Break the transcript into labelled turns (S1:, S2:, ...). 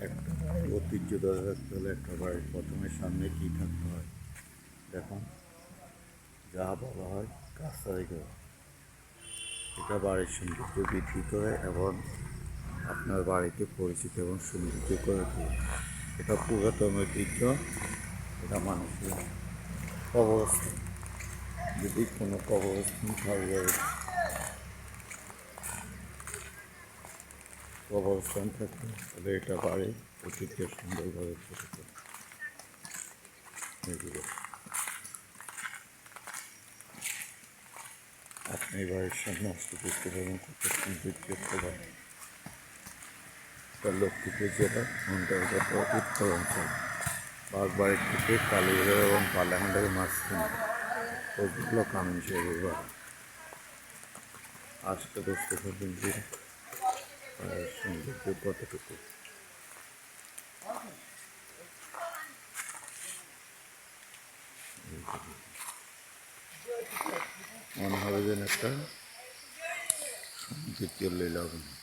S1: একটা ঐতিহ্য ধরে রাখতে হলে একটা বাড়ির প্রথমে সামনে কী থাকতে হয়? দেখুন যা বলা হয় কাজটাই করে এটা বাড়ির সৌন্দর্য বৃদ্ধি করে এবং আপনার বাড়িতে পরিচিত এবং সৌন্দর্য করে তোলে। এটা পুরাতন ঐতিহ্য, এটা মানুষের কবরস্থান। যদি কোনো কবরস্থান থাকে কবরস্থান থাকে তাহলে এটা বাড়ি ঐতিহ্য সুন্দরভাবে আপনি বাড়ির সামনে আসতে দেখতে পাবেন কত সৌন্দর্য একটা বাড়ি এটা লক্ষ্মীপুর জেলা অন্তর্গত উত্তরাঞ্চল বাগবাড়ির থেকে কালীবাজার এবং পার্লামেন্টের মাঝখানে ওইগুলো কামিন সাহেবের বাড়ি আজকে বুঝতে পারবেন বাড়ির সৌন্দর্য কতটুকু? মনে হবে যেন একটা দ্বিতীয় লীলাভূমি